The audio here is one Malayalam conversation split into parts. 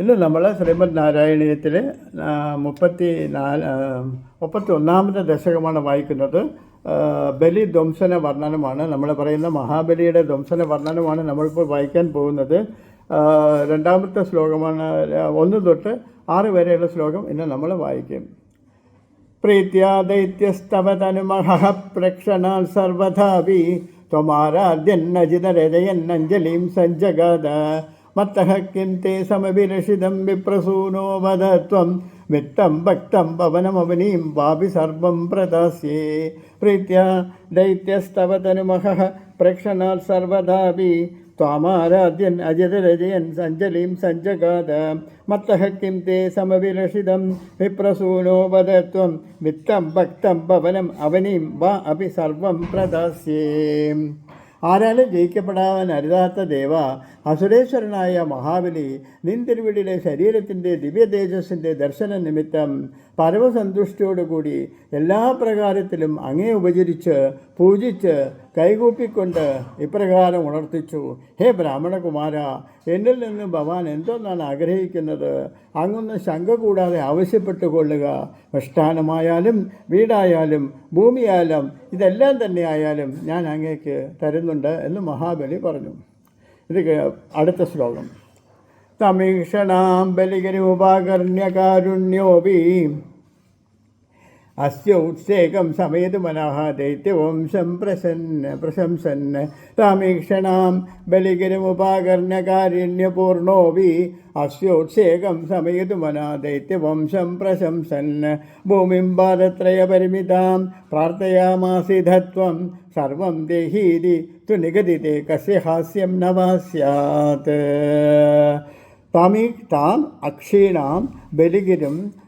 ഇന്ന് നമ്മൾ ശ്രീമദ് നാരായണീയത്തിൽ മുപ്പത്തി നാല് മുപ്പത്തി ഒന്നാമത്തെ ദശകമാണ് വായിക്കുന്നത്. ബലി ധ്വംസന വർണനമാണ് നമ്മൾ പറയുന്ന മഹാബലിയുടെ ധ്വംസന വർണനമാണ് നമ്മളിപ്പോൾ വായിക്കാൻ പോകുന്നത്. രണ്ടാമത്തെ ശ്ലോകമാണ് ഒന്ന് തൊട്ട് ആറ് വരെയുള്ള ശ്ലോകം ഇന്ന് നമ്മൾ വായിക്കും. പ്രീത്യാ ദൈത്യസ്തവതനുമഹ പ്രക്ഷണാൽ സർവഥാപി ത്വമാരാധ്യന്നജിതരജയന്നഞ്ജലിം സഞ്ജഗാത. മത്തഃ കിം തേ സമഭിരഷിതം വിപ്രസൂനോ വദ ത്വം വിത്തം ഭക്തം പവനമവനീം വാപി സർവം പ്രദാസ്യേ പ്രീത്യാ ദൈത്യസ്തവതനുമഹ പ്രക്ഷണാൽ സർവഥാപി त्वामाराध्यन् अजररजयन् सञ्जलिं सञ्जगाद मत्तः किं ते समविलषितं विप्रसूनो वद त्वं वित्तं भक्तं भवनम् അവനിം വാ അപി സർവം പ്രദാസ്യേ ആരാലും ജയിക്കപ്പെടാൻ അരുതാത്ത ദേവ അസുരേശ്വരനായ മഹാബലി നിൻ തിരുവിടിയിലെ ശരീരത്തിന്റെ ദിവ്യ തേജസ്സിന്റെ ദർശന നിമിത്തം പരമസന്തുഷ്ടിയോടുകൂടി എല്ലാ പ്രകാരത്തിലും അങ്ങേ ഉപചരിച്ച് പൂജിച്ച് കൈകൂപ്പിക്കൊണ്ട് ഇപ്രകാരം ഉണർത്തിച്ചു ഹേ ബ്രാഹ്മണകുമാര എന്നിൽ നിന്ന് ഭവാൻ എന്തൊന്നാണ് ആഗ്രഹിക്കുന്നത്? അങ്ങൊന്ന് ശങ്ക കൂടാതെ ആവശ്യപ്പെട്ടു കൊള്ളുക വീടായാലും ഭൂമിയായാലും ഇതെല്ലാം തന്നെ ആയാലും ഞാൻ അങ്ങേക്ക് തരുന്നുണ്ട് എന്ന് മഹാബലി പറഞ്ഞു. ഇത് അടുത്ത ശ്ലോകം. തമീക്ഷണാം ബലികരൂപാകർണ്യകാരുണ്യോപി അസ്യ ഉത്സേകം സമേതു മനഃ ദൈത്യവംശം പ്രസന്ന പ്രശംസൻ താമീക്ഷണാം ബലിഗിരമുപാകർണ്യകാരുണ്യപൂർണോപി അസ്യോത്സേകം സമേതു മനഃ ദൈത്യവംശം പ്രശംസൻ ഭൂമിം പാദത്രയപരിമിതാം പ്രാർത്ഥയാമാസിധത്വം സർവം ദേഹീതി തു നിഗദിതേ കസ്യ ഹാസ്യം ന വാ സ്യാത് താമീ താം അക്ഷീണാം ബലിഗിരം ബലിഗിരം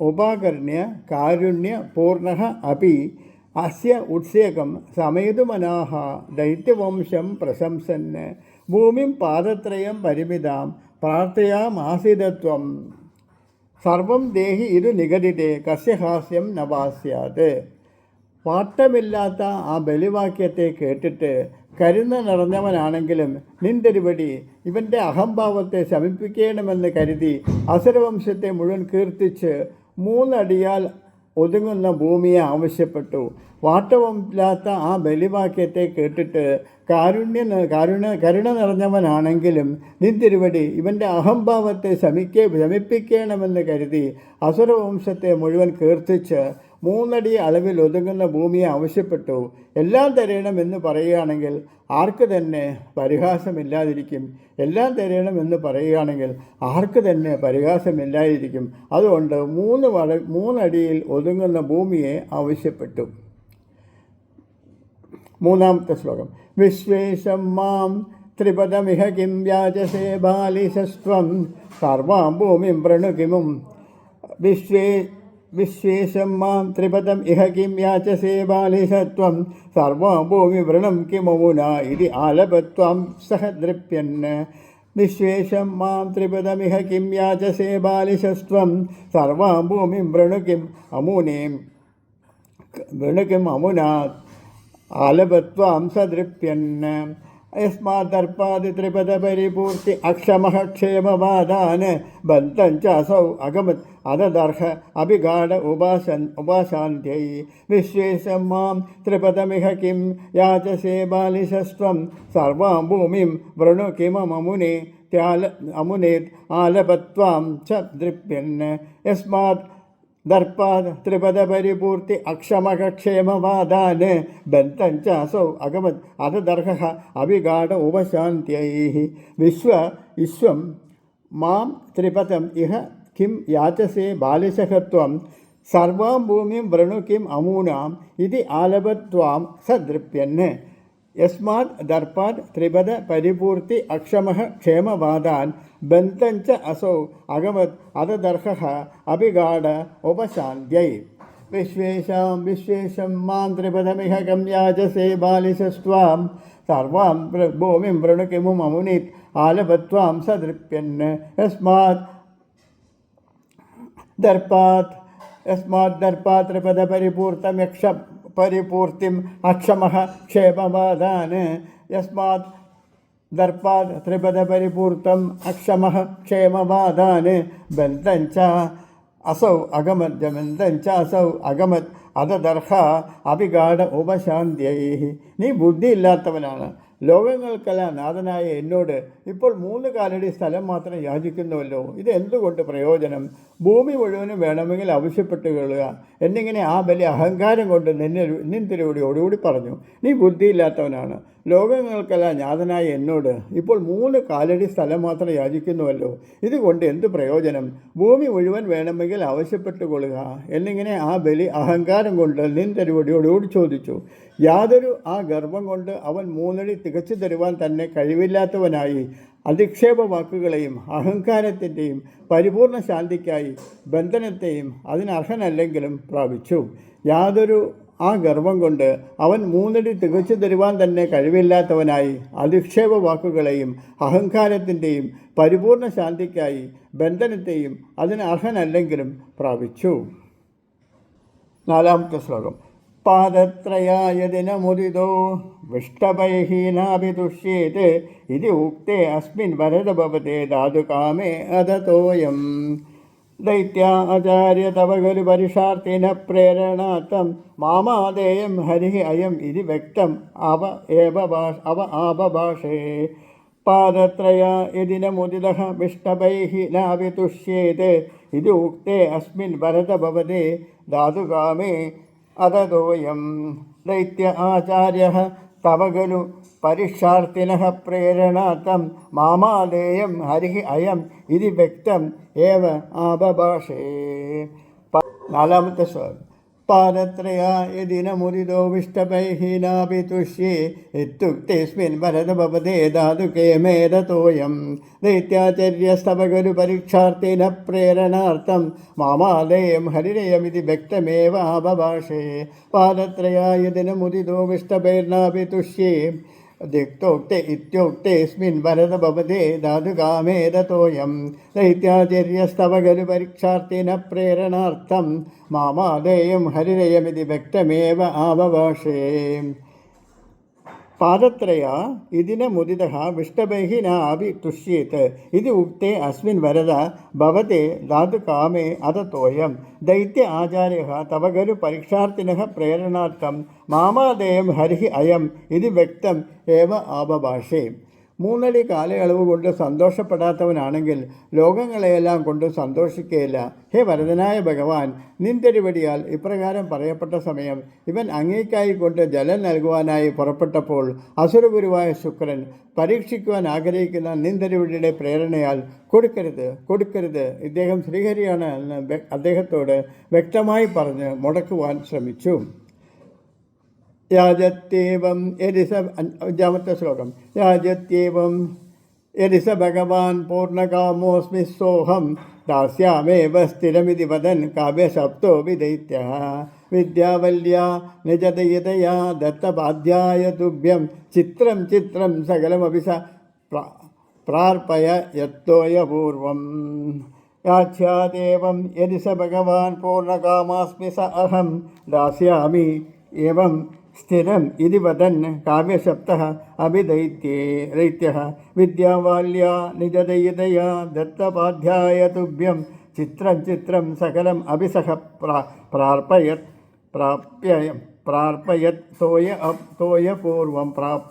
ഉപാകർണ്യ കാരുണ്യ പൂർണ അപി അസ്യ ഉത്സേകം സമേതുമനാഹ ദൈത്യവംശം പ്രശംസന് ഭൂമിം പാദത്രയം പരിമിതാം പ്രാർത്ഥയാമാസിതത്വം. സർവം ദേഹി ഇതു നിഗദിതേ കസ്യഹാസ്യം നവാസ്യാത്. പാട്ടമില്ലാത്ത ആ ബലിവാക്യത്തെ കേട്ടിട്ട് കരുണ നിറഞ്ഞവനാണെങ്കിലും നിന്തിരുവടി ഇവന്റെ അഹംഭാവത്തെ ശമിപ്പിക്കണമെന്ന് കരുതി അസുരവംശത്തെ മുഴുവൻ കീർത്തിച്ച് മൂന്നടിയാൽ ഒതുങ്ങുന്ന ഭൂമിയെ ആവശ്യപ്പെട്ടു. വാട്ടമില്ലാത്ത ആ ബലിവാക്യത്തെ കേട്ടിട്ട് കാരുണ്യ കാരുണ കരുണ നിറഞ്ഞവനാണെങ്കിലും നിന്തിരുവടി ഇവന്റെ അഹംഭാവത്തെ ശമിക്ക ശമിപ്പിക്കണമെന്ന് കരുതി അസുരവംശത്തെ മുഴുവൻ കീർത്തിച്ച് മൂന്നടി അളവിൽ ഒതുങ്ങുന്ന ഭൂമിയെ ആവശ്യപ്പെട്ടു. എല്ലാം തരയണമെന്ന് പറയുകയാണെങ്കിൽ ആർക്ക് തന്നെ പരിഹാസമില്ലാതിരിക്കും. എല്ലാം തരയണമെന്ന് പറയുകയാണെങ്കിൽ ആർക്ക് തന്നെ പരിഹാസമില്ലാതിരിക്കും അതുകൊണ്ട് മൂന്ന് വള മൂന്നടിയിൽ ഒതുങ്ങുന്ന ഭൂമിയെ ആവശ്യപ്പെട്ടു. മൂന്നാമത്തെ ശ്ലോകം. വിശ്വേശം മാം ത്രിപദമിഹ കിം വ്യാജസേ ബാലിശസ്ത്വം സർവാം ഭൂമിം പ്രണുകിമും. വിശ്വേ വിശ്വേശം മാം ത്രിപദം ഇഹ കിം യാചസേ ബാലിശത്വം സർവാം ഭൂമി വൃണം കിമമുന ഇതി ആലപത്വം സഹ ദൃപ്യൻ. വിശ്വേശം മാം ത്രിപദമിഹ കിം യാചസേ ബാലിശസ്ത്വം സർവാം ഭൂമിം വൃണുകിം അമുനേം വൃണുകിം അമുനാ ആലപത്വാം സദൃപ്യൻ യസ്മാദർപ്പാദി ത്രിപദപരിപൂർത്തി അക്ഷമഃ ക്ഷേമവാദാൻ ബന്ധം ചസൗ അഗമത് അതദർഹ അഭിഗാഢ ഉപാസൻ ഉപാശാന്ത്യൈ വിശ്വേശം മാം ത്രിപദമിഹ കിം യാചസേ ബാലിശസ്ത്വം സർവാം ഭൂമിം വൃണു കിമമുനെ ത്യാല അമുനേത് ആലപത്വാം ച ദൃപ്യൻ യസ്മാത് ദർപ്പാദ് ത്രിപദപരിപൂർത്തി അക്ഷമകക്ഷേമവാദാൻ ബന്ധം ച അസൗ അഗമത് അധദർഹ അവിഗാഢ ഉപശാന്ത്യൈ വിശ്വ വിശ്വം മാം ത്രിപദം ഇഹ കിം യാചസേ ബാലിശഹത്വം സർവാം ഭൂമിം വൃണു കിം അമൂനാം ഇതി ആലപത്വാം സദൃപ്യന് യസ്മാത് ദർപ്പാത് ത്രിപദ പരിപൂർത്തി അക്ഷമഃ ക്ഷേമവാദാൻ ബന്ധം ച അസൗ അഗമത് അതദർഹ അഭിഗാഢ ഉപശാന്ത്യൈ. വിശ്വേശാം വിശ്വേശം മാം ത്രിപദമിഹ ഗമ്യാജസേ ബാലിശസ്ത്വാം സർവാം വൃ- ഭൂമിം വൃണുകിമും അമുനിത് ആലപത്വാം സദൃപ്യൻ. യസ്മാത് ദർപ്പാത് യസ്മാത് ദർപ്പാത് ത്രിപദപരിപൂർത്തമക്ഷ പരിപൂർത്തിം അക്ഷമ ക്ഷേമവാദാൻ യസ്മാത് ദർപ്പാത് ത്രിപദപരിപൂർത്തം അക്ഷമഃ ക്ഷേമവാദാന്. ബന്ധം ച അസൗ അഗമത് ബന്ധം ച അസൗ അഗമത് അതദർഹ അഭിഗാഠ ഉപശാന്ത്യൈ. നീ ബുദ്ധിയില്ലാത്തവനാണ്. ലോകങ്ങൾക്കെല്ലാം നാഥനായ എന്നോട് ഇപ്പോൾ മൂന്ന് കാലടി സ്ഥലം മാത്രം യാചിക്കുന്നുവല്ലോ ഇത് എന്തുകൊണ്ട് പ്രയോജനം? ഭൂമി മുഴുവനും വേണമെങ്കിൽ ആവശ്യപ്പെട്ട് കേളുക. എന്നിങ്ങനെ ആ ബലി അഹങ്കാരം കൊണ്ട് നിന്നെ നിന്തിരിയോടിയോടുകൂടി പറഞ്ഞു നീ ബുദ്ധിയില്ലാത്തവനാണ്. ലോകങ്ങൾക്കെല്ലാം ഞാതനായ എന്നോട് ഇപ്പോൾ മൂന്ന് കാലടി സ്ഥലം മാത്രം യാചിക്കുന്നുവല്ലോ. ഇതുകൊണ്ട് എന്ത് പ്രയോജനം? ഭൂമി മുഴുവൻ വേണമെങ്കിൽ ആവശ്യപ്പെട്ടു കൊള്ളുക എന്നിങ്ങനെ ആ ബലി അഹങ്കാരം കൊണ്ട് നിന്തരുവടിയോടുകൂടി ചോദിച്ചു. യാതൊരു ആ ഗർഭം കൊണ്ട് അവൻ മൂന്നടി തികച്ചു തരുവാൻ തന്നെ കഴിവില്ലാത്തവനായി. അധിക്ഷേപ വാക്കുകളെയും അഹങ്കാരത്തിന്റെയും പരിപൂർണ ശാന്തിക്കായി ബന്ധനത്തെയും അതിനർഹനല്ലെങ്കിലും പ്രാപിച്ചു. യാതൊരു ആ ഗർവം കൊണ്ട് അവൻ മൂന്നടി തികച്ചു തരുവാൻ തന്നെ കഴിവില്ലാത്തവനായി അധിക്ഷേപ വാക്കുകളെയും അഹങ്കാരത്തിന്റെയും പരിപൂർണ ശാന്തിക്കായി ബന്ധനത്തെയും അതിന് അർഹനല്ലെങ്കിലും പ്രാപിച്ചു. നാലാമത്തെ ശ്ലോകം. പാദത്രയായ ദിനമുദിതോ വിഷ്ടഭൈഹീനാഭിതുഷ്യേത് ഇത് ഉക്തേ അസ്മിൻ വരദ ധാതുകാമേ അദതോയം ദൈത്യാചാര്യ തവ ഗുരു പരിഷാർത്ഥിന പ്രേരണാത്തം മാമാദേയം ഹരി അയം ഇത് വ്യക്തം. അവ ഏവ ഭാഷ അവ ആപഭാഷേ. പാദത്രയ യദിനമുദിത വിഷ്ടഭൈः നാവിതുഷ്യേത്. ഇത് ഉക്തേ അസ്മിൻ ഭരത ഭവതി ധാതുകാമേ അതതോയം ദൈത്യ ആചാര്യ തവ ഖലു പരിക്ഷാർത്ഥിന പ്രേരണാത്തം മാമാദേയം ഹരി അയം ഇത് വ്യക്തം ഏവ ആപഭാഷേ. പ- നാലാമത്തെ ശ്ലോകം. പാദത്രയായ ദിനമുദിതോ വിഷ്ടഭൈഹീനാപി തുഷ്യേ ഇത്യുക്തേസ്മിൻ ഭരത ഭവതേ ധാതുകേ മേരതോയം ദൈത്യാചര്യസ്തവഗുരു പരീക്ഷാർത്ഥിന പ്രേരണാർത്ഥം മാമാലയം ഹരിരയമിതി വ്യക്തമേവ ആപഭാഷേ. पादत्रया यदि न തുഷ്യേ ദിക്തോക്തെ ഇത്യോക്തേസ്മിൻ ഭരത ഭവതേ ധാതുകാമേതതോയം ദൈത്യാചര്യസ്തവ ഖലു പരീക്ഷാർത്ഥിന പ്രേരണാർത്ഥം. മാമാദേയം ഹരിരയമിതി വ്യക്തമേവ ആവഭാഷേ. പാദത്രയ ഇതിന पादत्रया इति न मुदितः विष्टभैः न अपि तुष्येत् इति उक्ते अस्मिन् वरद भवते धातुकामे अदतोऽयं दैत्य आचार्यः तव खलु परीक्षार्थिनः प्रेरणार्थं मामादेयं हरिः अयम् इति व्यक्तम् एव आबभाषे മൂന്നടി കാലയളവ് കൊണ്ട് സന്തോഷപ്പെടാത്തവനാണെങ്കിൽ ലോകങ്ങളെയെല്ലാം കൊണ്ട് സന്തോഷിക്കുകയില്ല ഹേ വരദനായ ഭഗവാൻ നിന്തിരുവടിയാൽ ഇപ്രകാരം പറയപ്പെട്ട സമയം ഇവൻ അങ്ങേക്കായി കൊണ്ട് ജലം നൽകുവാനായി പുറപ്പെട്ടപ്പോൾ അസുരഗുരുവായ ശുക്രൻ പരീക്ഷിക്കുവാൻ ആഗ്രഹിക്കുന്ന നിന്തിരുവടിയുടെ പ്രേരണയാൽ കൊടുക്കരുത് കൊടുക്കരുത്. ഇദ്ദേഹം ശ്രീഹരിയാണ് എന്ന് അദ്ദേഹത്തോട് വ്യക്തമായി പറഞ്ഞ് മുടക്കുവാൻ ശ്രമിച്ചു. याजत्येवं यदि स जावत् श्लोकं याजत्येवं यदि स भगवान् पूर्णकामोऽस्मि सोऽहं दास्यामेव स्थिरमिति वदन् काव्यशब्दो विदैत्यः विद्यावल्या निजतयतया दत्तपाध्याय तुभ्यं चित्रं चित्रं सकलमपि स प्रा प्रार्पय यत्तोयपूर्वम् याच्यादेवं यदि स भगवान् पूर्णकामास्मि स अहं दास्यामि एवं स्थिरम् इति वदन् काव्यशब्दः अभिदैत्ये दैत्यः विद्यावाल्या निजदयितया दत्तपाध्याय तुभ्यं चित्रं चित्रं सकलम् अभिसह प्रा प्राप्य, प्रार्पयत् तोय तोयपूर्वं प्राप्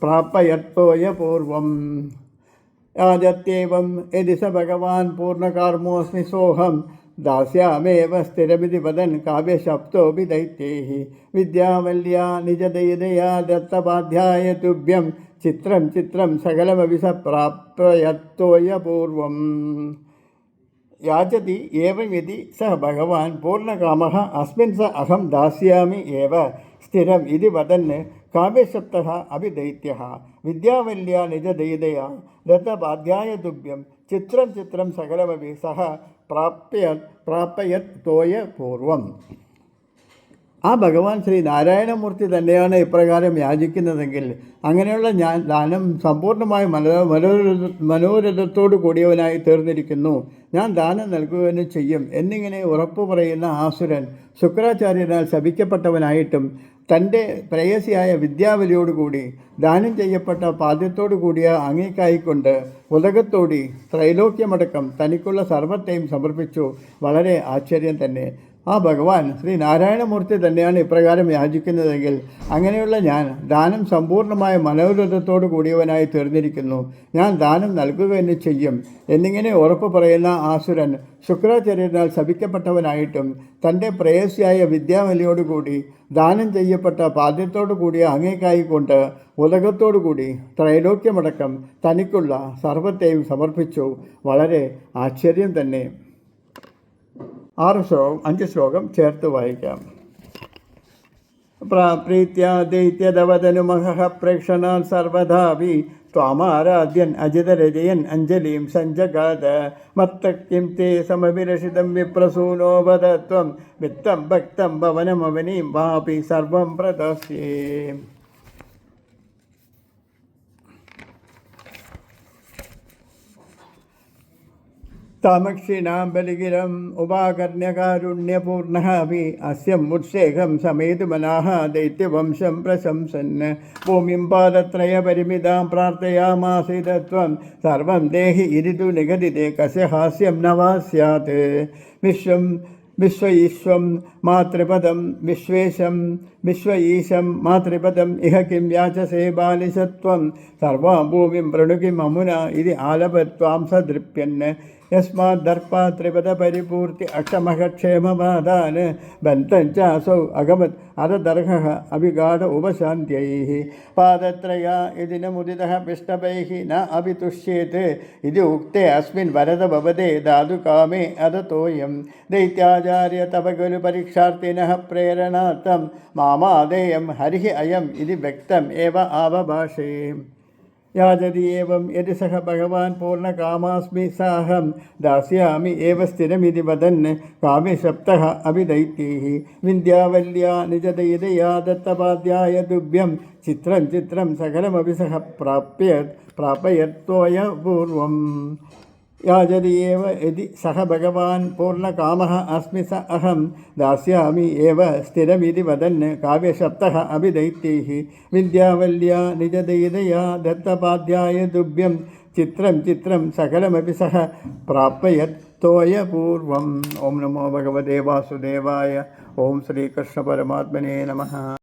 प्रापयत् तोयपूर्वम् याजत्येवं यदि स भगवान् सोऽहं दास्यामेव स्थिरमिति वदन् काव्यशब्दोऽपि दैत्यैः विद्यावल्या निजदयदया दत्तपाध्याय तुभ्यं चित्रं चित्रं सकलमपि स प्राप्ययत्तोयपूर्वम् याचति एवं यदि सः भगवान् पूर्णकामः, अस्मिन् स अहं दास्यामि एव। स्थिरम् इति वदन् काव्यशब्दः अपि दैत्यः विद्यावल्या निजदयदया दत्तपाध्याय तुभ्यं चित्रं चित्रं सकलमपि सः പ്രാപ്യ പ്രാപ്പയത് തോയ പൂർവം ആ ഭഗവാൻ ശ്രീ നാരായണമൂർത്തി തന്നെയാണ് ഇപ്രകാരം യാചിക്കുന്നതെങ്കിൽ അങ്ങനെയുള്ള ഞാൻ ദാനം സമ്പൂർണ്ണമായി മനോ മനോരഥ മനോരഥത്തോടു കൂടിയവനായി തീർന്നിരിക്കുന്നു ഞാൻ ദാനം നൽകുകയും ചെയ്യും എന്നിങ്ങനെ ഉറപ്പു പറയുന്ന ആസുരൻ ശുക്രാചാര്യനാൽ ശപിക്കപ്പെട്ടവനായിട്ടും തന്റെ പ്രേയസിയായ വിദ്യാവലിയോടുകൂടി ദാനം ചെയ്യപ്പെട്ട പാദ്യത്തോടു കൂടിയ അങ്ങേക്കായിക്കൊണ്ട് ഉലകത്തോടി ത്രൈലോക്യമടക്കം തനിക്കുള്ള സർവത്തെയും സമർപ്പിച്ചു. വളരെ ആശ്ചര്യം തന്നെ. ആ ഭഗവാൻ ശ്രീ നാരായണമൂർത്തി തന്നെയാണ് ഇപ്രകാരം യാചിക്കുന്നതെങ്കിൽ അങ്ങനെയുള്ള ഞാൻ ദാനം സമ്പൂർണമായ മനോരഥത്തോടു കൂടിയവനായി തീർന്നിരിക്കുന്നു. ഞാൻ ദാനം നൽകുക തന്നെ ചെയ്യും. എന്നിങ്ങനെ ഉറപ്പ് പറയുന്ന ആസുരൻ ശുക്രാചാര്യനാൽ ശപിക്കപ്പെട്ടവനായിട്ടും തന്റെ പ്രേയസിയായ വിദ്യാവലിയോടുകൂടി ദാനം ചെയ്യപ്പെട്ട പാദ്യത്തോടു കൂടിയ അങ്ങേക്കായിക്കൊണ്ട് ഉലകത്തോടുകൂടി ത്രൈലോക്യമടക്കം തനിക്കുള്ള സർവത്തെയും സമർപ്പിച്ചു. വളരെ ആശ്ചര്യം തന്നെ. ആറ് ശ്ലോകം അഞ്ച് ശ്ലോകം ചേർത്ത് വായിക്കാം. പ്രാപ്രീത്യ ദൈത്യദവതനുമഹ പ്രേക്ഷണാൻ സർവധാപി ത്വാമാരാധ്യൻ അജിതരജയൻ അഞ്ജലിം സഞ്ജഗാത മത്ത കിം തേ സമവിരഷിതം വിപ്രസൂനോ വദത്വം വിത്തം ഭക്തം ഭവനമവനീം വാപി സർവം പ്രദാസ്യേ. താമക്ഷിണാംബലികിലം ഉപാകർണ്യകാരുണ്യപൂർണ അപി അസ്യം മുത്സേഖം സമേതുമനാഹ ദൈത്യവംശം പ്രശംസന്. ഭൂമിം പാദത്രയ പരിമിതാം പ്രാർത്ഥയാമാസിതത്വം. സർവം ദേഹി ഇരിതു നിഗതിതേ. കസ്യ ഹാസ്യം നവാസ്യാത് വിശ്വം വിശ്വ ഈശ്വം മാതൃപദം വിശ്വേശം വിശ്വഈശം മാതൃപദം. ഇഹ കിം വ്യാചസേ ബാലിശത്വം? സർവാ ഭൂമിം പ്രണുകിം അമുന ഇതി ആലപത്വാം സദൃപ്യന് യസ്മാദർപ്പാത്രിപദപരിപൂർത്തി അക്ഷമഹക്ഷേമമാദാന് ബന്ധം ചാസൗ അഗമത് അധദർഹ അഭിഗാഢ ഉപശാന്ത്യൈ. പാദത്രയ ഇതിന് മുദിത പിഷ്ടപൈ ന അഭി തുഷ്യേത് ഇത് ഉക്തേ അസ്മിൻ വരദ ഭവതേ ധാതു കാമേ അധ തോയം ദൈത്യാചാര്യ തപ ഖലു പരീക്ഷാർത്ഥിന പ്രേരണാർത്ഥം. മാ तव खलु परीक्षार्थिनः प्रेरणार्थं मामादेयं हरिः अयम् इति व्यक्तम् एव आवभाषे याजति एवं यदि सः भगवान् पूर्णकामास्मि साहं दास्यामि एव स्थिरमिति वदन् काव्यशब्दः अभिदैत्यैः विन्द्यावल्या निजदयदया दत्तपाद्याय तुभ्यं चित्रं चित्रं सकलमपि सः प्राप्यत् प्रापयत्वय पूर्वम् याजति एव यदि सः भगवान् पूर्णकामः अस्मि स अहं दास्यामि एव स्थिरमिति वदन् काव्यशब्दः अभिदैत्यैः विद्यावल्या निजदैदया दत्तपाध्याय तुभ्यं चित्रं चित्रं सकलमपि सः प्रापयत् तोयपूर्वम्। ॐ नमो भगवते वासुदेवाय। ॐ श्रीकृष्णपरमात्मने नमः।